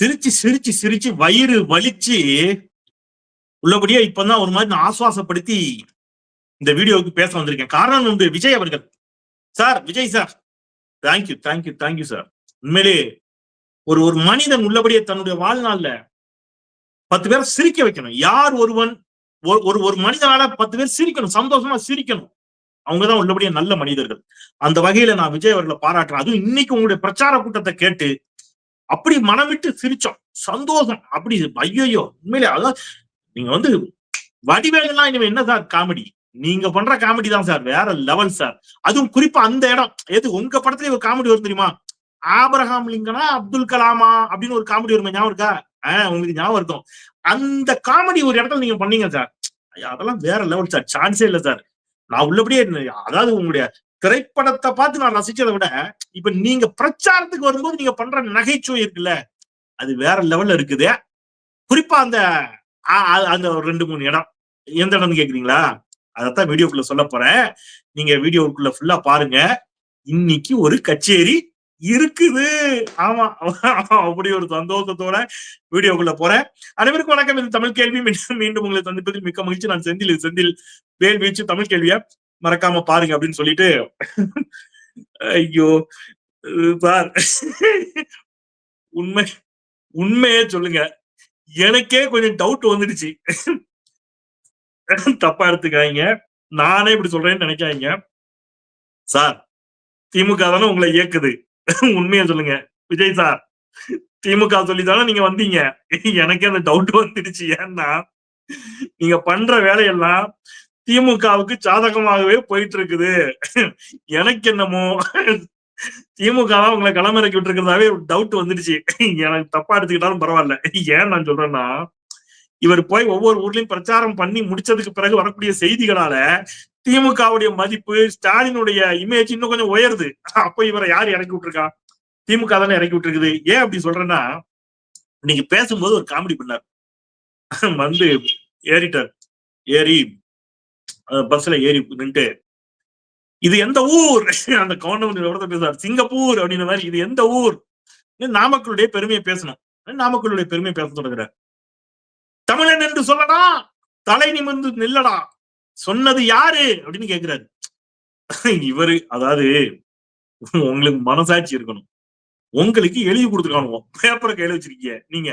சிரிச்சு சிரிச்சு சிரிச்சு வயிறு வலிச்சு உள்ளபடியே இப்பதான் ஒரு மாதிரி நான் ஆசுவாசப்படுத்தி இந்த வீடியோவுக்கு பேச வந்திருக்கேன். காரணம் உண்டு விஜய் அவர்கள். Sir Vijay sir. Thank you thank you thank you sir உண்மையிலே ஒரு ஒரு மனிதன் உள்ளபடியே தன்னுடைய வாழ்நாள்ல பத்து பேரை சிரிக்க வைக்கணும். யார் ஒருவன் ஒரு- ஒரு ஒரு மனிதனால பத்து பேர் சிரிக்கணும். சந்தோஷமா சிரிக்கணும். அவங்கதான் உள்ளபடியே நல்ல மனிதர்கள். அந்த வகையில நான் விஜய் அவர்களை பாராட்டுறேன். அதுவும் இன்னைக்கு உங்களுடைய பிரச்சார கூட்டத்தை கேட்டு அப்படி மனம் விட்டு சிரிச்சோம். சந்தோஷம். அப்படி ஐயோயோ உண்மையிலே அதான் நீங்க வந்து வடிவேலுலாம் இனிமே என்ன சார்? காமெடி. நீங்க பண்ற காமெடி தான் சார். வேற லெவல் சார். அதுவும் குறிப்பா அந்த இடம். எது உங்க படத்துல ஒரு காமெடி வரும் தெரியுமா? ஆபிரகாம் லிங்கனா அப்துல் கலாமா அப்படின்னு ஒரு காமெடி வருமே ஞாபகம் இருக்கா? ஆஹ் உங்களுக்கு ஞாபகம் இருக்கும். அந்த காமெடி ஒரு இடத்துல நீங்க பண்ணீங்க சார். அதெல்லாம் வேற லெவல் சார். சான்ஸே இல்ல சார். நான் உள்ளபடியே அதாவது உங்களுடைய திரைப்படத்தை பார்த்து நான் ரசிச்சதை விட இப்ப நீங்க பிரச்சாரத்துக்கு வரும்போது நீங்க பண்ற நகைச்சுவை இருக்குல்ல அது வேற லெவல்ல இருக்குது. குறிப்பா அந்த அந்த ஒரு ரெண்டு மூணு இடம். எந்த இடம்னு கேக்குறீங்களா? அதத்தான் வீடியோக்குள்ள சொல்ல போறேன். நீங்க வீடியோக்குள்ள ஃபுல்லா பாருங்க. இன்னைக்கு ஒரு கச்சேரி இருக்குது. ஆமா அப்படி ஒரு சந்தோஷத்தோட வீடியோக்குள்ள போறேன். அனைவருக்கும் வணக்கம். இது தமிழ் கேள்வி. மீண்டும் மீண்டும் உங்களை சந்திப்பதில் மிக்க மகிழ்ச்சி. நான் செந்தில் இது செந்தில். வேல் வீச்சு தமிழ் கேள்வியா? மறக்காம பாருங்க அப்படின்னு சொல்லிட்டு ஐயோ சார் உண்மை உண்மையே சொல்லுங்க. எனக்கே கொஞ்சம் டவுட் வந்துடுச்சு. தப்பா எடுத்துக்காதீங்க. நானே இப்படி சொல்றேன்னு நினைக்காதீங்க. சார் திமுக தானே உங்களை இயக்குது. உண்மையை சொல்லுங்க. விஜய் சார் திமுக சொல்லி தானே நீங்க வந்தீங்க. எனக்கே அந்த டவுட் வந்துடுச்சு. ஏன்னா நீங்க பண்ற வேலையெல்லாம் திமுகவுக்கு சாதகமாகவே போயிட்டு இருக்குது எனக்கு என்னமோ திமுக தான் உங்களை களமிறக்கி விட்டுருக்கிறதாவே டவுட் வந்துடுச்சு. எனக்கு தப்பா எடுத்துக்கிட்டாலும் பரவாயில்ல. ஏன் நான் சொல்றேன்னா இவர் போய் ஒவ்வொரு ஊர்லயும் பிரச்சாரம் பண்ணி முடிச்சதுக்கு பிறகு வரக்கூடிய செய்திகளால திமுகவுடைய மதிப்பு ஸ்டாலினுடைய இமேஜ் இன்னும் கொஞ்சம் உயருது. அப்ப இவரை யார் இறக்கி விட்டுருக்கா? திமுக தானே இறக்கி விட்டுருக்குது. ஏன் அப்படி சொல்றேன்னா இன்னைக்கு பேசும்போது ஒரு காமெடி பண்ணார். வந்து ஏறிட்டார். ஏறி பஸ்ல ஏறி நின்று இது எந்த ஊர்? அந்த கவுண்டமணி விவரத்தை பேசுறார். சிங்கப்பூர் அப்படின்ற மாதிரி இது எந்த ஊர்? நாமக்கலுடைய பெருமையை பேசணும். நாமக்கலுடைய பெருமையை பேச தொடங்குறார் தமிழன் என்று சொல்லடா தலை நிமிர்ந்து நில்லடா. சொன்னது யாரு? அப்படின்னு கேக்குறாரு. இவரு அதாவது உங்களுக்கு மனசாட்சி இருக்கணும். உங்களுக்கு எழுதி கொடுத்துருக்கானுவோம் பேப்பரை கையில வச்சிருக்கீங்க. நீங்க.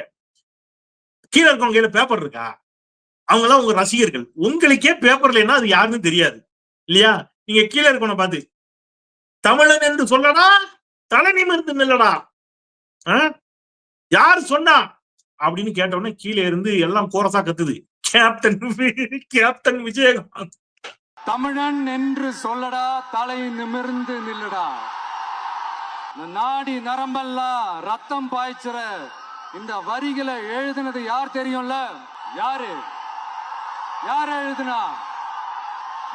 கீழே இருக்கவங்க கையில பேப்பர் இருக்கா? அவங்க உங்க ரசிகர்கள். உங்களுக்கே பேப்பர் என்ன அது யாருன்னு தெரியாது. இல்லையா? நீங்க கீழே இருக்கணும் பார்த்து தமிழன் என்று சொல்லடா தலை நிமிர்ந்து நில்லடா. யார் சொன்னா? அப்படின்னு கேட்ட உடனே கீழே இருந்து எல்லாம் கோரசா கத்துது. Captain captain Vijayakanth. தமிழன் என்று சொல்லடா தலை நிமிர்ந்து நில்லடா. இந்த நாடி நரம்பெல்லாம் ரத்தம் பாய்ச்சுற இந்த வரிகளை எழுதுனது யார் தெரியும்ல? யாரு? யார் எழுதுனா?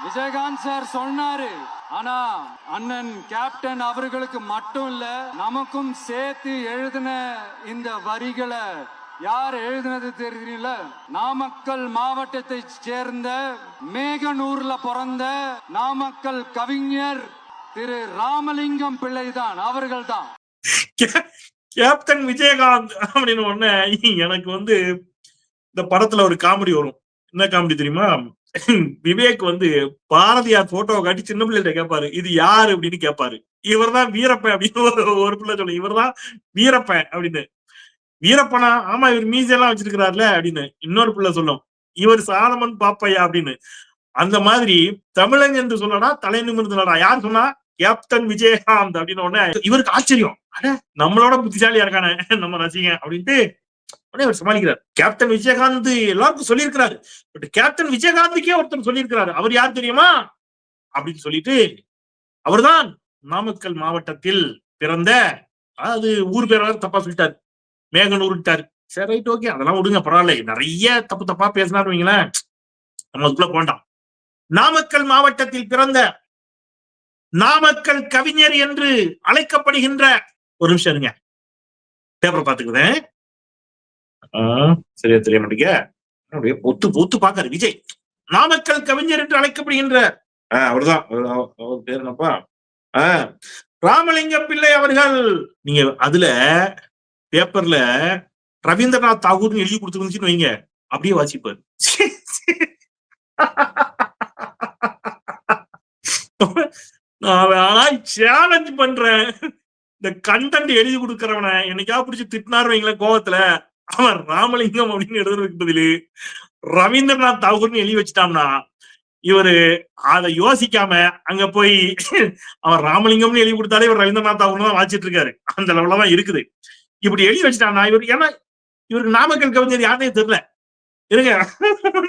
விஜயகாந்த் சார் சொன்னாரு. ஆனா அண்ணன் கேப்டன் அவர்களுக்கு மட்டும் இல்ல நமக்கும் சேர்த்து எழுதின இந்த வரிகளை யார் எழுதினது தெரியல நாமக்கல் மாவட்டத்தை சேர்ந்த மேகனூர்ல பிறந்த நாமக்கல் கவிஞர் திரு ராமலிங்கம் பிள்ளைதான் அவர்கள்தான். தான் கேப்டன் விஜயகாந்த் அப்படின்னு உடனே எனக்கு வந்து இந்த படத்துல ஒரு காமெடி வரும். என்ன காமெடி தெரியுமா? விவேக் வந்து பாரதியார் போட்டோவை காட்டி சின்ன பிள்ளைகிட்ட கேட்பாரு இது யாரு? அப்படின்னு கேட்பாரு இவர்தான் வீரப்பன் அப்படின்னு ஒரு ஒரு பிள்ளை சொல்லு இவர்தான் வீரப்பன் அப்படின்னு. வீரப்பனா ஆமா இவர் மீசையெல்லாம் வச்சிருக்கிறாருல அப்படின்னு இன்னொரு பிள்ளை சொல்லும் இவர் சாலமன் பாப்பையா? அப்படின்னு. அந்த மாதிரி தமிழன் என்று சொல்லடா தலை நிமிர்ந்தடா யார் சொன்னா? கேப்டன் விஜயகாந்த் அப்படின்னு உடனே இவருக்கு ஆச்சரியம். அட நம்மளோட புத்திசாலியா இருக்கானே நம்ம ரசிகன் அப்படின்ட்டு உடனே அவர் சமாளிக்கிறார். கேப்டன் விஜயகாந்த் எல்லாருக்கும் சொல்லியிருக்கிறாரு. பட் கேப்டன் விஜயகாந்துக்கே ஒருத்தர் சொல்லியிருக்கிறாரு. அவர் யார் தெரியுமா? அப்படின்னு சொல்லிட்டு அவர்தான் நாமக்கல் மாவட்டத்தில் பிறந்த அது ஊர் பேர தப்பா சொல்லிட்டாரு. மேகனூர்ட்டாரு சரி ரைட் ஓகே. அதெல்லாம் விடுங்க பரவாயில்ல. நிறைய தப்பு தப்பா பேசினாரு வைங்களேன். நம்ம அதுக்குள்ள போண்டாம் நாமக்கல் மாவட்டத்தில் பிறந்த நாமக்கல் கவிஞர் என்று அழைக்கப்படுகின்ற ஒரு நிமிஷம் இருங்க. பேப்பர் பாத்துக்குறேன். சரியா தெரிய மாட்டேங்க அப்படியே பொத்து பொத்து பாக்காரு விஜய். நாமக்கல் கவிஞர் என்று அழைக்கப்படுகின்ற ஆஹ் அவர்தான். அவர் பேர் என்னப்பா? ஆஹ் பிள்ளை அவர்கள். நீங்க அதுல பேப்பர்ல ரவீந்திரநாத் தாகூர்னு எழுதி கொடுத்துருந்துச்சுன்னு வைங்க. அப்படியே வாசிப்பாரு. நான் வேணா சேலஞ்ச் பண்றேன். இந்த கண்டென்ட் எழுதி கொடுக்கறவன. என்னைக்கா பிடிச்சி திட்டினார் வைங்களேன் கோவத்துல. அவன் ராமலிங்கம் அப்படின்னு எழுதுறதுக்கு பதிலு ரவீந்திரநாத் தாகூர்னு எழுதி வச்சுட்டான்னா இவரு அதை யோசிக்காம அங்க போய் அவன் ராமலிங்கம்னு எழுதி கொடுத்தாலே இவர் ரவீந்திரநாத் தாகூர் தான் வாச்சிட்டு இருக்காரு. அந்த லெவல தான் இருக்குது. இப்படி எழுதி வச்சுட்டான்னா இவர் ஏன்னா இவருக்கு நாமக்கல் கவிஞர் யாருனே தெரியல. இருங்க.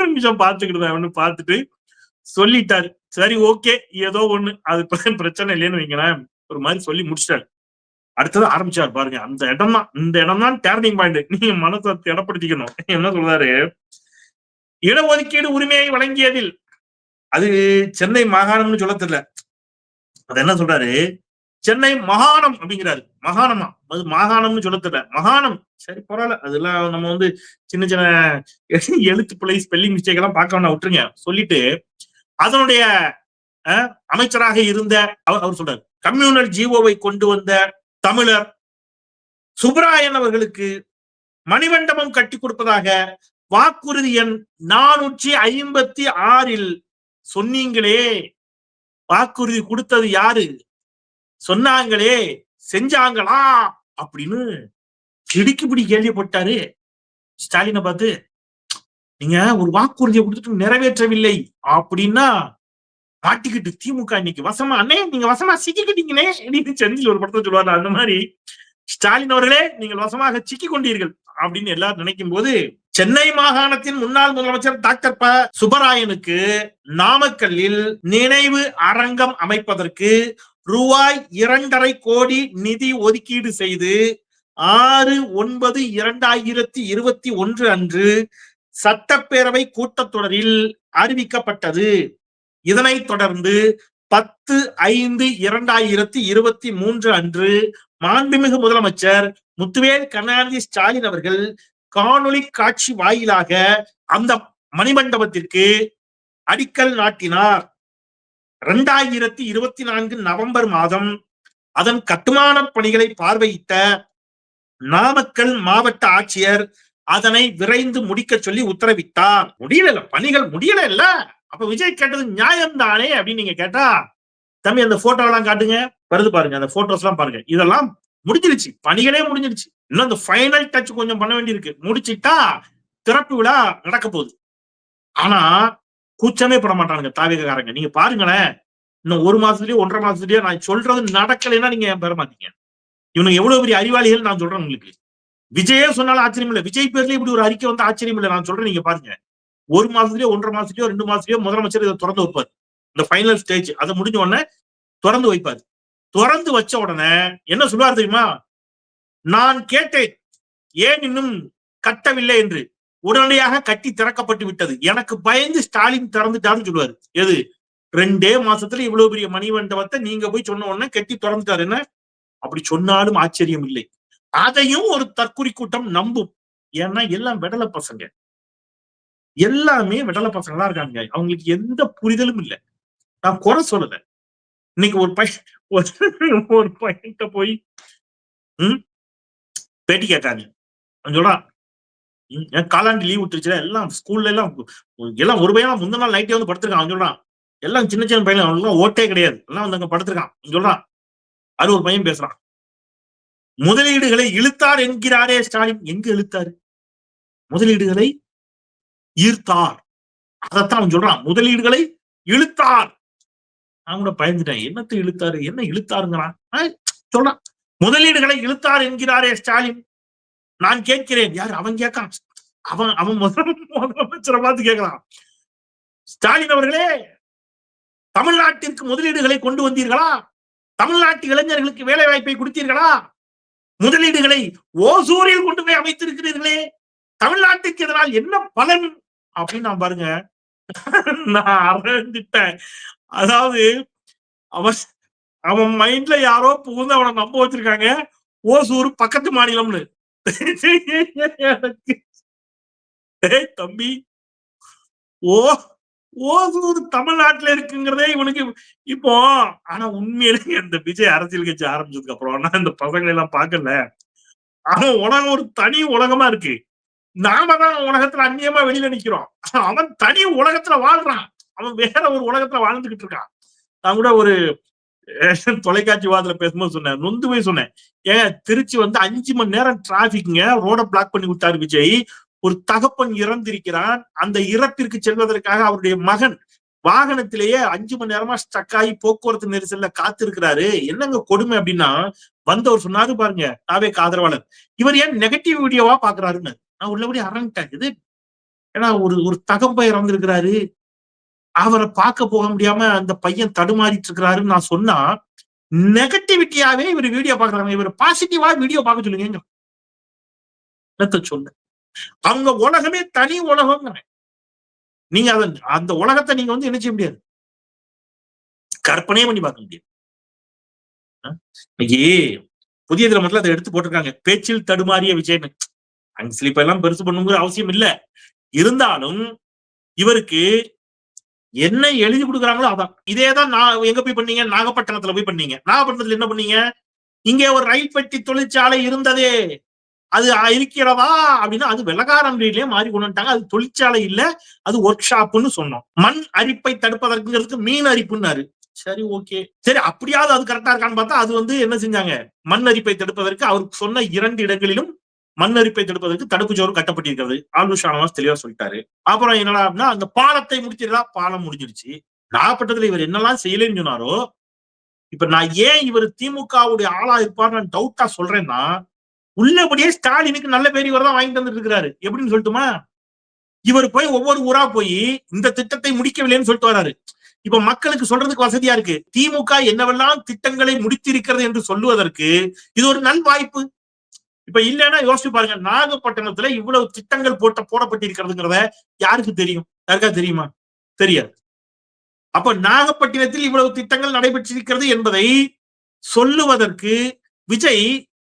நிமிஷம் பார்த்துக்கிட்டு ஒண்ணு பார்த்துட்டு சொல்லிட்டாரு. சரி ஓகே ஏதோ ஒண்ணு. அது பிரச்சனை இல்லைன்னு வைங்களேன். ஒரு மாதிரி சொல்லி முடிச்சிட்டாரு. அடுத்தது ஆரம்பிச்சாரு பாருங்க. அந்த இடம் தான் இந்த இடம் தான் டேர்னிங் பாயிண்ட் நீங்க மனசை திடப்படுத்திக்கணும். என்ன சொல்றாரு? இடஒதுக்கீடு உரிமையை வழங்கியதில். அது சென்னை மாகாணம்னு சொல்ல தெரியல. அது என்ன சொல்றாரு? சென்னை மகாணம் அப்படிங்கிறாரு. மகாணமா? அது மாகாணம்னு சொல்ல தெரியல. மகாணம். சரி பரவாயில்ல. அதெல்லாம் நம்ம வந்து சின்ன சின்ன எழுத்து பிள்ளை ஸ்பெல்லிங் மிஸ்டேக் எல்லாம் பார்க்க வேண்டாம் விட்டுருங்க. சொல்லிட்டு அதனுடைய அஹ், அமைச்சராக இருந்த அவர் அவர் சொல்றாரு. கம்யூனல் ஜீவோவை கொண்டு வந்த தமிழர் சுப்ராயன் அவர்களுக்கு மணிமண்டபம் கட்டி கொடுப்பதாக வாக்குறுதி எண் நானூற்றி ஐம்பத்தி ஆறில் சொன்னீங்களே. வாக்குறுதி கொடுத்தது யாரு? சொன்னாங்களே செஞ்சாங்களா? அப்படின்னு திடுக்கிப்பிடி கேள்விப்பட்டாரு ஸ்டாலினை பார்த்து நீங்க ஒரு வாக்குறுதியை கொடுத்துட்டு நிறைவேற்றவில்லை. அப்படின்னா மாட்டிக்கிட்டு திமுக இன்னைக்கு வசமா அண்ணே நீங்க வசமா சிக்கிக்கிட்டீங்களே அப்படின்னு செந்தில் ஒரு படத்தை சொல்லுவாரு அந்த மாதிரி ஸ்டாலின் அவர்களே நீங்கள் வசமாக சிக்கி கொண்டீர்கள் அப்படின்னு எல்லாரும் நினைக்கும் போது சென்னை மாகாணத்தின் முன்னாள் முதலமைச்சர் டாக்டர் ப. சுப்பராயனுக்கு நாமக்கல்லில் நினைவு அரங்கம் அமைப்பதற்கு ரூபாய் இரண்டரை கோடி நிதி ஒதுக்கீடு செய்து ஆறு ஒன்பது இரண்டாயிரத்தி இருபத்தி ஒன்று அன்று சட்டப்பேரவை கூட்டத்தொடரில் அறிவிக்கப்பட்டது. இதனைத் தொடர்ந்து பத்து ஐந்து இரண்டாயிரத்தி இருபத்தி மூன்று அன்று மாண்புமிகு முதலமைச்சர் முத்துவேல் கருணாநிதி ஸ்டாலின் அவர்கள் காணொளி காட்சி வாயிலாக அந்த மணிமண்டபத்திற்கு அடிக்கல் நாட்டினார். இரண்டாயிரத்தி இருபத்தி நான்கு நவம்பர் மாதம் அதன் கட்டுமான பணிகளை பார்வையிட்ட நாமக்கல் மாவட்ட ஆட்சியர் அதனை விரைந்து முடிக்க சொல்லி உத்தரவிட்டார். முடியல பணிகள் முடியல இல்ல. அப்ப விஜய் கேட்டது நியாயம் தானே அப்படின்னு நீங்க கேட்டா தம்பி அந்த போட்டோ எல்லாம் காட்டுங்க. வருது பாருங்க அந்த போட்டோஸ் எல்லாம் பாருங்க. இதெல்லாம் முடிஞ்சிருச்சு. பணிகளே முடிஞ்சிருச்சு. இன்னும் அந்த ஃபைனல் டச் கொஞ்சம் பண்ண வேண்டியிருக்கு. முடிச்சிட்டா திறப்பு விழா நடக்க போகுது. ஆனா கூச்சமே பட மாட்டானுங்க தாவிகாரங்க நீங்க பாருங்களேன். இன்னும் ஒரு மாசத்துலயோ ஒன்றரை மாசத்துலயோ நான் சொல்றது நடக்கலைன்னா நீங்க ஏன் பெற மாட்டீங்க? இவனுக்கு எவ்வளவு பெரிய அறிவாளிகள் நான் சொல்றேன் உங்களுக்கு. விஜயே சொன்னாலும் ஆச்சரியம் இல்லை விஜய் பேர்ல இப்படி ஒரு அறிக்கை வந்து ஆச்சரியம் இல்லை நான் சொல்றேன் நீங்க பாருங்க. ஒரு மாசத்துலயோ ஒன்றரை மாசத்துலயோ ரெண்டு மாசத்துலயோ முதலமைச்சர் இதை திறந்து வைப்பார். இந்த ஃபைனல் ஸ்டேஜ் அதை முடிஞ்ச உடனே திறந்து வைப்பார். திறந்து வச்ச உடனே என்ன சொல்லுவார் தெரியுமா? நான் கேட்டேன் ஏன் இன்னும் கட்டவில்லை என்று? உடனடியாக கட்டி திறக்கப்பட்டு விட்டது. எனக்கு பயந்து ஸ்டாலின் திறந்துட்டாருன்னு சொல்லுவாரு. எது? ரெண்டே மாசத்துல இவ்வளவு பெரிய மணிமண்டபத்தை நீங்க போய் சொன்ன உடனே கட்டி திறந்துட்டாரு என்ன? அப்படி சொன்னாலும் ஆச்சரியம் இல்லை. அதையும் ஒரு தற்குறி கூட்டம் நம்பும். ஏன்னா எல்லாம் விடல பசங்க. எல்லாமே விடல பசங்களா இருக்காங்க. அவங்களுக்கு எந்த புரிதலும் இல்லை. நான் குறை சொல்லல. இன்னைக்கு ஒரு பையன் ஒரு- ஒரு பையன்கிட்ட போய் ம்? பேட்டி கேட்டாங்க அவன் சொல்றான் என் காலாண்டு லீவ் விட்டுருச்சுல? எல்லாம் ஸ்கூல்ல எல்லாம் எல்லாம் ஒரு பையன் முந்தின நாள் நைட்டே வந்து படுத்திருக்கான். அவன் சொல்றான் எல்லாம் சின்ன சின்ன பையன் அவனுக்கு ஓட்டே கிடையாது. எல்லாம் வந்து அங்க படுத்திருக்கான். சொல்றான் அது ஒரு பையன் பேசுறான். முதலீடுகளை இழுத்தார் என்கிறாரே ஸ்டாலின். எங்க இழுத்தாரு? முதலீடுகளை ஈர்த்தார். அதைத்தான் அவன் சொல்றான். முதலீடுகளை இழுத்தார். நான் கூட பயந்துட்டேன். என்னத்தை இழுத்தாரு? என்ன இழுத்தாருங்கிறான். சொல்றான். முதலீடுகளை இழுத்தார் என்கிறாரே ஸ்டாலின். நான் கேட்கிறேன். யார்? அவன் கேட்கான் அவன் அவன் முதல் முதலமைச்சரை பார்த்து கேட்கிறான். ஸ்டாலின் அவர்களே தமிழ்நாட்டிற்கு முதலீடுகளை கொண்டு வந்தீர்களா? தமிழ்நாட்டு இளைஞர்களுக்கு வேலை வாய்ப்பை கொடுத்தீர்களா? முதலீடுகளை ஓசூரில் கொண்டு போய் அமைத்திருக்கிறீர்களே. தமிழ்நாட்டுக்கு இதனால் என்ன பலன் அப்படின்னு நான் பாருங்க நான் அரைஞ்சிட்டேன் அதாவது அவன் அவன் மைண்ட்ல யாரோ புகுந்து அவனை நம்ப வச்சிருக்காங்க. ஓசூர் பக்கத்து மாநிலம்னு. ஏய் தம்பி. ஓ ஓசூர் தமிழ்நாட்டுல இருக்குங்கிறதே இவனுக்கு இப்போ ஆனா உண்மையிலேயே இந்த விஜய் அரசியல் கட்சி ஆரம்பிச்சதுக்கு அப்புறம் நான் இந்த பசங்களை எல்லாம் பாக்கல அவன் உலகம் ஒரு தனி உலகமா இருக்கு. நாம தான் உலகத்துல அந்நியமா வெளியில நிக்கிறோம். அவன் தனி உலகத்துல வாழ்றான். அவன் வேற ஒரு உலகத்துல வாழ்ந்துகிட்டு இருக்கான். நான் கூட ஒரு தொலைக்காட்சி வாதத்துல பேசும்போது சொன்னேன். நொந்து போய் சொன்னேன். ஏன் திருச்சி வந்து அஞ்சு மணி நேரம் டிராபிக்ங்க ரோட பிளாக் பண்ணி விட்டாரு விஜய். ஒரு தகப்பன் இறந்திருக்கிறான். அந்த இறப்பிற்கு செல்வதற்காக அவருடைய மகன் வாகனத்திலேயே அஞ்சு மணி நேரமா ஸ்டக் ஆகி போக்குவரத்து நெரிசல்ல காத்திருக்கிறாரு. என்னங்க கொடுமை அப்படின்னா வந்தவர் சொன்னாரு பாருங்க நாவே ஆதரவாளர். இவர் ஏன் நெகட்டிவ் வீடியோவா பாக்குறாருன்னு? நான் உள்ளபடி அரங்கிட்டேன் இது ஏன்னா ஒரு ஒரு தகப்பை இறந்திருக்கிறாரு. அவரை பார்க்க போக முடியாம அந்த பையன் தடுமாறிட்டு இருக்கிறாருன்னு நான் சொன்னா நெகட்டிவிட்டியாவே இவர் வீடியோ பாக்குறாங்க இவர் பாசிட்டிவா வீடியோ பார்க்க சொல்லுங்க என்னத்த சொல்ல அவங்க உலகமே தனி உலகம்ங்கிறேன் நீங்க அத அந்த உலகத்தை நீங்க வந்து என்ன செய்ய முடியாது? கற்பனையே பண்ணி பார்க்க முடியாது. அஹ் இன்னைக்கு புதிய தலைமுறையில அதை எடுத்து போட்டிருக்காங்க. பேச்சில் தடுமாறிய விஜயன். அங்க ஸ்லீப் எல்லாம் பெருசு பண்ணுங்கிற அவசியம் இல்ல. இருந்தாலும் இவருக்கு என்ன எழுதி கொடுக்குறாங்களோ அதான். இதேதான் நான் எங்க போய் பண்ணீங்க? நாகப்பட்டினத்துல போய் பண்ணீங்க. நாகப்பட்டினத்துல என்ன பண்ணீங்க? இங்கே ஒரு ரயில் பெட்டி தொழிற்சாலை இருந்ததே. அது இருக்கிறதா? அப்படின்னா அது வெள்ளக்காரன் ரீதியிலே மாறி கொண்டு வந்துட்டாங்க. அது தொழிற்சாலை இல்ல அது ஒர்க் ஷாப்னு சொன்னோம். மண் அரிப்பை தடுப்பதற்குங்கிறதுக்கு மீன் அரிப்புன்னாரு. சரி ஓகே சரி அப்படியாவது அது கரெக்டா இருக்கான்னு பார்த்தா அது வந்து என்ன செஞ்சாங்க? மண் அரிப்பை தடுப்பதற்கு அவருக்கு சொன்ன இரண்டு இடங்களிலும் மண் அரிப்பை தடுப்பதற்கு தடுப்பு சோறு கட்டப்பட்டிருக்கிறது. ஆலு ஷானவாஸ் தெளிவா சொல்லிட்டாரு. அப்புறம் என்னடா அப்படின்னா அந்த பாலத்தை முடிச்சிருந்தா பாலம் முடிஞ்சிருச்சு. நாகப்பட்டத்துல இவர் என்னெல்லாம் செய்யலைன்னு சொன்னாரோ இப்ப நான் ஏன் இவர் திமுகவுடைய ஆளா இருப்பார் நான் டவுட்டா சொல்றேன்னா உள்ளபடியே ஸ்டாலினுக்கு நல்ல பேர் இவர் தான் வாங்கிட்டு வந்துட்டு இருக்கிறாரு. எப்படின்னு சொல்லட்டுமா? இவர் போய் ஒவ்வொரு ஊரா போய் இந்த திட்டத்தை முடிக்கவில்லைன்னு சொல்லிட்டு வராரு. இப்ப மக்களுக்கு சொல்றதுக்கு வசதியா இருக்கு. திமுக என்னவெல்லாம் திட்டங்களை முடித்திருக்கிறது என்று சொல்லுவதற்கு இது ஒரு நல் வாய்ப்பு இப்ப இல்லைன்னா யோசிச்சு பாருங்க நாகப்பட்டினத்துல இவ்வளவு திட்டங்கள் போட்ட போடப்பட்டிருக்கிறதுங்கிறத யாருக்கு தெரியும்? யாருக்கா தெரியுமா? தெரியாது. அப்ப நாகப்பட்டினத்தில் இவ்வளவு திட்டங்கள் நடைபெற்றிருக்கிறது என்பதை சொல்லுவதற்கு விஜய்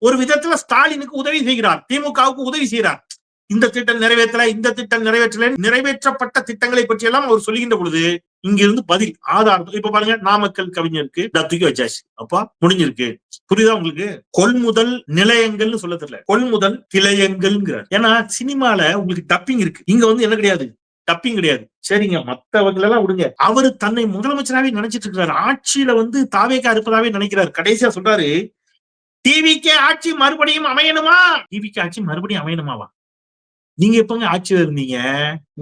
ஒரு விதத்துல ஸ்டாலினுக்கு உதவி செய்கிறார் திமுகவுக்கு உதவி செய்கிறார். இந்த திட்டம் நிறைவேற்றல இந்த திட்டம் நிறைவேற்றல நிறைவேற்றப்பட்ட திட்டங்களை பற்றி எல்லாம் அவர் சொல்லுகின்ற பொழுது இங்கிருந்து பதில் ஆதாரம் இப்ப பாருங்க நாமக்கல் கவிஞருக்கு இதை தூக்கி வச்சாச்சு. அப்பா முடிஞ்சிருக்கு. புரியுதா உங்களுக்கு? கொள்முதல் நிலையங்கள்னு சொல்ல தெரியல. கொள்முதல் நிலையங்கள்ங்கிறார் ஏன்னா சினிமால உங்களுக்கு டப்பிங் இருக்கு. இங்க வந்து என்ன கிடையாது? டப்பிங் கிடையாது. சரிங்க மத்தவங்க எல்லாம் விடுங்க. அவரு தன்னை முதலமைச்சராவே நினைச்சிட்டு இருக்கிறாரு ஆட்சியில வந்து தாவேக்கா இருப்பதாவே நினைக்கிறாரு. கடைசியா சொல்றாரு டிவிக்கே ஆட்சி மறுபடியும் அமையணுமா? டிவிக்கு ஆட்சி மறுபடியும் அமையணுமாவா? நீங்க எப்பங்க ஆட்சியில இருந்தீங்க.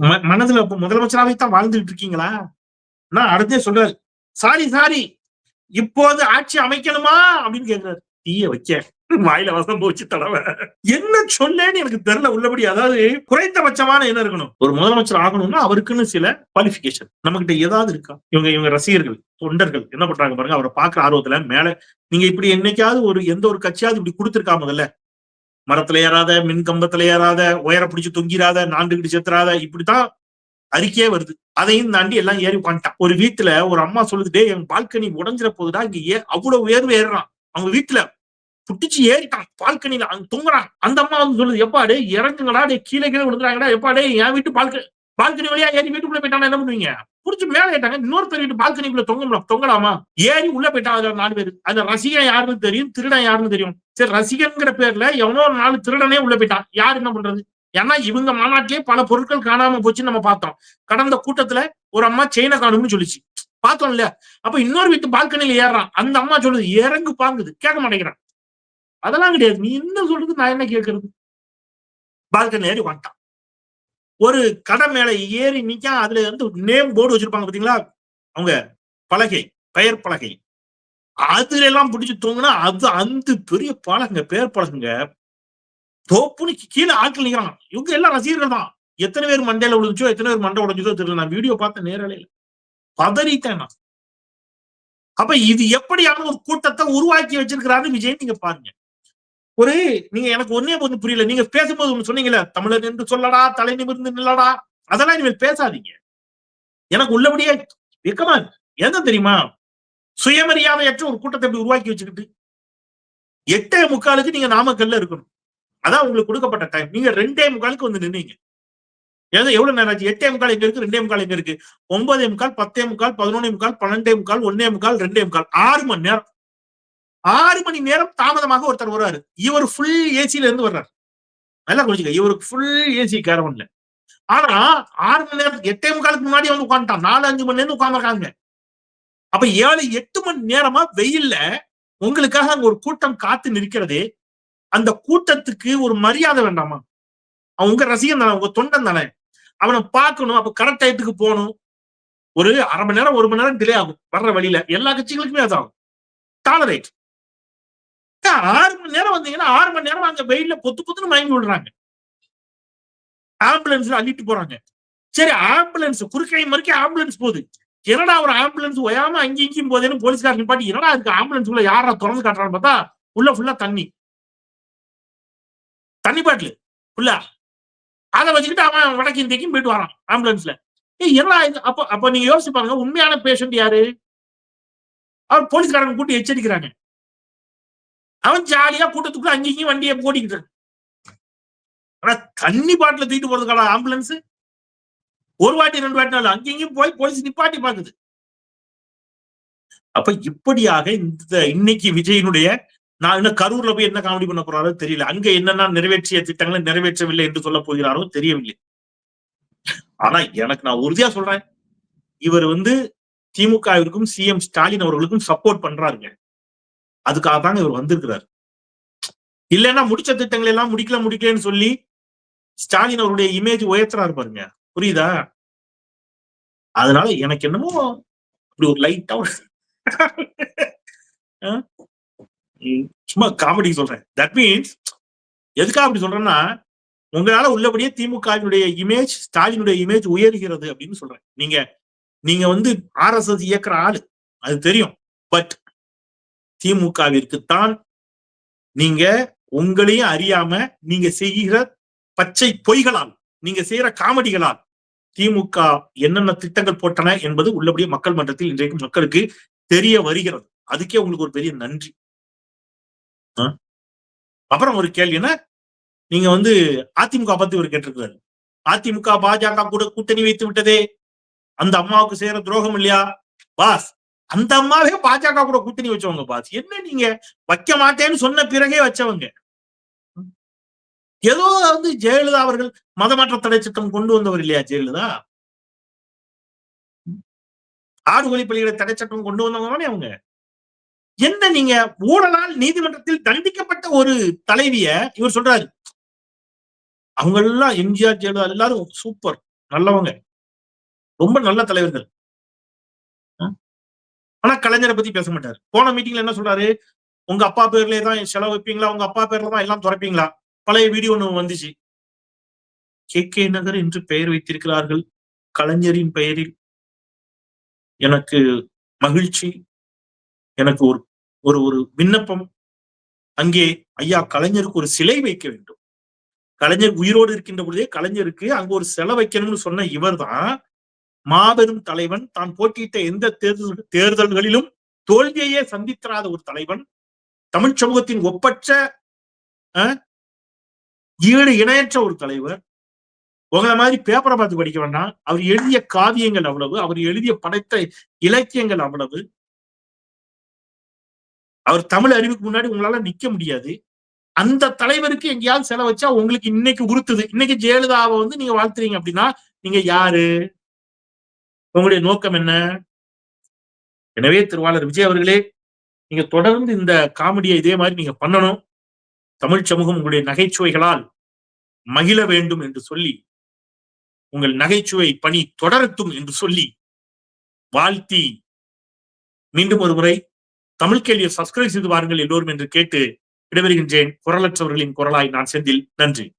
மனதுல முதலமைச்சராகவே முதலமைச்சராவே தான் வாழ்ந்துட்டு இருக்கீங்களா? நான் அடுத்தே சொல்றாரு சாரி சாரி. இப்போது ஆட்சி அமைக்கணுமா? அப்படின்னு கேக்குறாரு. தீய வைக்க வாயில வசம் போச்சு தடவை. என்ன சொல்லேன்னு எனக்கு தெரியல. உள்ளபடி அதாவது குறைந்தபட்சமான என்ன இருக்கணும்? ஒரு முதலமைச்சர் ஆகணும்னா அவருக்குன்னு சில குவாலிபிகேஷன் நம்ம கிட்ட ஏதாவது இருக்கா? இவங்க இவங்க ரசிகர்கள் தொண்டர்கள் என்ன பண்றாங்க பாருங்க? அவரை பாக்குற ஆர்வத்துல மேல நீங்க இப்படி என்னைக்காவது ஒரு எந்த ஒரு கட்சியாவது இப்படி கொடுத்திருக்கா முதல்ல? மரத்துல ஏறாத மின் கம்பத்துல ஏறாத உயர பிடிச்சு தொங்கிராத நாண்டுகிட்டு செத்துறாத இப்படித்தான் அறிக்கையே வருது. அதையும் தாண்டி எல்லாம் ஏறி உட்காந்துட்டான் ஒரு வீட்டுல ஒரு அம்மா சொல்லுது என் பால்கனி உடஞ்சிட போகுதா இங்க ஏ அவ்வளவு உயர்வு ஏறுறான். அவங்க வீட்டுல புட்டிச்சு ஏறிட்டான். பால்கனில அங்க தூங்குறான். அந்த அம்மா வந்து சொல்லுது எப்பாடு இறங்குங்கடா டே கீழே கீழே விழுந்துறாங்கடா. எப்பாடே என் வீட்டு பால்கனி பால்கனி வழியா ஏறி வீட்டுக்குள்ள போயிட்டானா என்ன பண்ணுவீங்க? புடிச்சு மேல ஏட்டாங்க இன்னொருத்தர் வீட்டு பால்கனிக்குள்ள தொங்க தொங்கலாமா? ஏறி உள்ள போயிட்டான் அதுல நாலு பேர். அந்த ரசிகன் யாருன்னு தெரியும் திருடன் யாருன்னு தெரியும். சரி ரசிகன்ங்கிற பேர்ல எவனோ ஒரு நாலு திருடனே உள்ள போயிட்டான். யார் என்ன பண்றது? ஏன்னா இவங்க மாநாட்டிலே பல பொருட்கள் காணாம போச்சுன்னு நம்ம பார்த்தோம். கடந்த கூட்டத்துல ஒரு அம்மா சைனா காணும்னு சொல்லிச்சு. பார்த்தோம் இல்லையா? அப்ப இன்னொரு வீட்டு பால்கனியில ஏறுறான். அந்த அம்மா சொல்லுது இறங்கு பாங்குது. கேட்க மாட்டேங்கிறான். அதெல்லாம் கிடையாது. நீ என்ன சொல்றது? நான் என்ன கேட்கறது? பால்கனி ஏறி வந்துட்டான் ஒரு கடை மேல ஏறி நிக்கா அதுல வந்து நேம் போர்டு வச்சிருப்பாங்க பாத்தீங்களா அவங்க பலகை பெயர் பலகை. அதுல எல்லாம் பிடிச்சு தூங்குனா அது அந்த பெரிய பழகுங்க பேர் பழகுங்க தோப்புன்னு கீழே ஆட்கள் நிக்கிறாங்க. இவங்க எல்லாம் ரசிகர்கள் தான். எத்தனை பேர் மண்டையில விழுந்துச்சோ எத்தனை பேர் மண்டை உடைஞ்சதோ தெரியல. நான் வீடியோ பார்த்த நேரலையில. பதறிட்டேன் நான். அப்ப இது எப்படியான ஒரு கூட்டத்தை உருவாக்கி வச்சிருக்கிறாரு விஜய் நீங்க பாருங்க. ஒரு நீங்க எனக்கு ஒன்னே கொஞ்சம் புரியல. நீங்க பேசும்போது ஒண்ணு சொன்னீங்கல்ல தமிழர் என்று சொல்லடா தலை நிமிர்ந்து நில்லடா. அதெல்லாம் இனிமேல் பேசாதீங்க. எனக்கு உள்ளபடியே வெக்கமா இருக்கு. என்ன தெரியுமா? சுயமரியாதையற்ற ஒரு கூட்டத்தை எப்படி உருவாக்கி வச்சுக்கிட்டு எட்டே முக்காலுக்கு நீங்க நாமக்கல்ல இருக்கணும். அதான் உங்களுக்கு கொடுக்கப்பட்ட டைம் நீங்க ரெண்டே முக்காலுக்கு வந்து நின்னீங்க. ஏதோ எவ்வளவு நேரம் ஆச்சு? எட்டே முக்கால் எங்க இருக்கு? ரெண்டே முக்கால் எங்க இருக்கு? ஒன்பதே முக்கால் பத்தே முக்கால் பதினொன்னே முக்கால் பன்னெண்டே முக்கால் ஒன்னே முக்கால் ரெண்டே முக்கால். ஆறு மணி நேரம். ஆறு மணி நேரம் தாமதமாக ஒருத்தர் வருவாரு இவர் ஃபுல் ஏசில இருந்து வர்றாரு. நல்லா கொஞ்சம் இவருக்கு ஃபுல் ஏசி கேரவன்ல ஆனா ஆறு மணி நேரம் எட்டே முக்காலுக்கு முன்னாடி வந்து உட்காந்துட்டான் நாலு அஞ்சு மணி நேரம் உட்காந்துருக்காங்க அப்ப ஏழு எட்டு மணி நேரமா வெயில்ல உங்களுக்காக அங்க ஒரு கூட்டம் காத்து நிற்கிறதே அந்த கூட்டத்துக்கு ஒரு மரியாதை வேண்டாமா? அவன் உங்க ரசிகன் தானே உங்க தொண்டன் தானே அவனை பார்க்கணும் அப்ப கரெக்ட் டயத்துக்கு போகணும். ஒரு அரை மணி நேரம் ஒரு மணி நேரம் டிலே ஆகும். வர்ற வழியில எல்லா கட்சிகளுக்குமே அதாகும். டாலரேட் ஆறு மணி நேரம் வந்தீங்கன்னா ஆறு மணி நேரம் அங்க வெயில பொத்து பொத்துன்னு மயங்கி விடுறாங்க ஆம்புலன்ஸ்ல அள்ளிட்டு போறாங்க. சரி ஆம்புலன்ஸ் குறுக்கை மறுக்க ஆம்புலன்ஸ் போகுது. என்னடா ஒரு ஆம்புலன்ஸ் ஒயாம அங்கேயும் இங்கேயும் போதேன்னு போலீஸ்காரன் நிப்பாட்டி என்னடா இருக்கு ஆம்புலன்ஸ் உள்ள யாரா திறந்து காட்டுறான்னு பார்த்தா உள்ள ஃபுல்லா தண்ணி. தண்ணி பாட்டில் ஃபுல்லா அதை வச்சுக்கிட்டு அவன் வடக்கு இந்தியக்கும் போயிட்டு வரான் ஆம்புலன்ஸ்ல ஏய் என்ன அப்போ அப்ப நீங்க யோசிச்சு பாருங்க உண்மையான பேஷண்ட் யாரு? அவர் போலீஸ்காரங்க கூட்டி எச்சரிக்கிறாங்க. அவன் ஜாலியா கூட்டத்துக்குள்ள அங்கேயும் வண்டியை ஓடிக்கிட்டு ஆனா தண்ணி பாட்டில தூக்கிட்டு போறதுக்கான ஆம்புலன்ஸ் ஒரு வாட்டி ரெண்டு வாட்டி நாள் அங்கேயும் இங்கேயும் போய் போலீஸ் நிப்பாட்டி பாக்குது. அப்ப இப்படியாக இந்த இன்னைக்கு விஜயனுடைய நான் இன்னும் கரூர்ல போய் என்ன காமெடி பண்ண போறாரோ தெரியல. அங்க என்னென்ன நிறைவேற்றிய திட்டங்களை நிறைவேற்றவில்லை என்று சொல்ல போகிறாரோ தெரியவில்லை. ஆனா எனக்கு நான் உறுதியா சொல்றேன். இவர் வந்து திமுகவிற்கும் சிஎம் ஸ்டாலின் அவர்களுக்கும் சப்போர்ட் பண்றாருங்க. அதுக்காக தாங்க இவர் வந்திருக்கிறார். இல்லைன்னா முடிச்ச திட்டங்களை எல்லாம் முடிக்கல முடிக்கலன்னு சொல்லி ஸ்டாலின் அவருடைய இமேஜ் உயர்த்துறாரு பாருங்க. புரியுதா? அதனால எனக்கு என்னமோ இப்படி ஒரு லைட்டா சும்மா காமெடி சொல்றேன். தட் மீன்ஸ் எதுக்காக அப்படி சொல்றேன்னா உங்களால உள்ளபடியே திமுகவினுடைய இமேஜ் ஸ்டாலினுடைய இமேஜ் உயர்கிறது அப்படின்னு சொல்றேன். நீங்க நீங்க வந்து ஆர்எஸ்எஸ் இயக்குற ஆளு அது தெரியும். பட் திமுகவிற்குத்தான் நீங்க உங்களையும் அறியாம நீங்க செய்கிற பச்சை பொய்களால் நீங்க செய்யற காமெடிகளால் திமுக என்னென்ன திட்டங்கள் போட்டன என்பது உள்ளபடியே மக்கள் மன்றத்தில் இன்றைக்கு மக்களுக்கு தெரிய வருகிறது. அதுக்கே உங்களுக்கு ஒரு பெரிய நன்றி. அப்புறம் ஒரு கேள்வி என்ன? நீங்க வந்து அதிமுக பத்தி ஒரு கேட்டிருக்கிறாரு. அதிமுக பாஜக கூட கூட்டணி வைத்து விட்டதே. அந்த அம்மாவுக்கு செய்யற துரோகம் இல்லையா? பாஸ். அந்த அம்மாவே பாஜக கூட கூட்டணி வச்சவங்க பாஸ். என்ன நீங்க? வைக்க மாட்டேன்னு சொன்ன பிறகே வச்சவங்க. ஏதோ வந்து ஜெயலலிதா அவர்கள் மதமாற்ற தடை சட்டம் கொண்டு வந்தவர் இல்லையா ஜெயலலிதா? ஆடு ஒளிப்பள்ளிகளை தடை சட்டம் கொண்டு வந்தவங்க தானே அவங்க? என்ன நீங்க ஊழலால் நீதிமன்றத்தில் தண்டிக்கப்பட்ட ஒரு தலைவிய இவர் சொல்றாரு. அவங்க எல்லாம் எம்ஜிஆர் ஜெயலலிதா எல்லாரும் சூப்பர் நல்லவங்க. ரொம்ப நல்ல தலைவர்கள். ஆனா கலைஞரை பத்தி பேச மாட்டாரு. போன மீட்டிங்ல என்ன சொல்றாரு? உங்க அப்பா பேர்லயே தான் செலவு வைப்பீங்களா? உங்க அப்பா பேர்ல தான் எல்லாம் துறப்பீங்களா? பழைய வீடியோ ஒண்ணு வந்துச்சு. கே. கே. நகர் என்று பெயர் வைத்திருக்கிறார்கள் கலைஞரின் பெயரில். எனக்கு மகிழ்ச்சி. எனக்கு ஒரு ஒரு ஒரு விண்ணப்பம் அங்கே ஐயா கலைஞருக்கு ஒரு சிலை வைக்க வேண்டும். கலைஞர் உயிரோடு இருக்கின்ற பொழுதே கலைஞருக்கு அங்க ஒரு சிலை வைக்கணும்னு சொன்ன இவர்தான் மாபெரும் தலைவன். தான் போட்டியிட்ட எந்த தேர்தல் தேர்தல்களிலும் தோல்வியையே சந்தித்திராத ஒரு தலைவன். தமிழ் சமூகத்தின் ஒப்பற்ற ஈடு இணையற்ற ஒரு தலைவர். உங்களை மாதிரி பேப்பரை பார்த்து படிக்க வேண்டாம். அவர் எழுதிய காவியங்கள் அவ்வளவு அவர் எழுதிய படைத்த இலக்கியங்கள் அவ்வளவு. அவர் தமிழ் அறிவுக்கு முன்னாடி உங்களால நிக்க முடியாது. அந்த தலைவருக்கு எங்கேயாவது செலவு வச்சா உங்களுக்கு இன்னைக்கு உறுத்துது. இன்னைக்கு ஜெயலலிதாவை வந்து நீங்க வாழ்த்துறீங்க அப்படின்னா நீங்க யாரு? உங்களுடைய நோக்கம் என்ன? எனவே திருவாளர் விஜய் அவர்களே நீங்க தொடர்ந்து இந்த காமெடியை இதே மாதிரி நீங்க பண்ணணும். தமிழ் சமூகம் உங்களுடைய நகைச்சுவைகளால் மகிழ வேண்டும் என்று சொல்லி உங்கள் நகைச்சுவை பணி தொடரட்டும் என்று சொல்லி வாழ்த்தி மீண்டும் ஒரு முறை தமிழ் கேள்வியை சப்ஸ்கிரைப் செய்து வாருங்கள் எல்லோரும் என்று கேட்டு விடைபெறுகின்றேன். குரலற்றவர்களின் குரலாய் நான் செந்தில். நன்றி.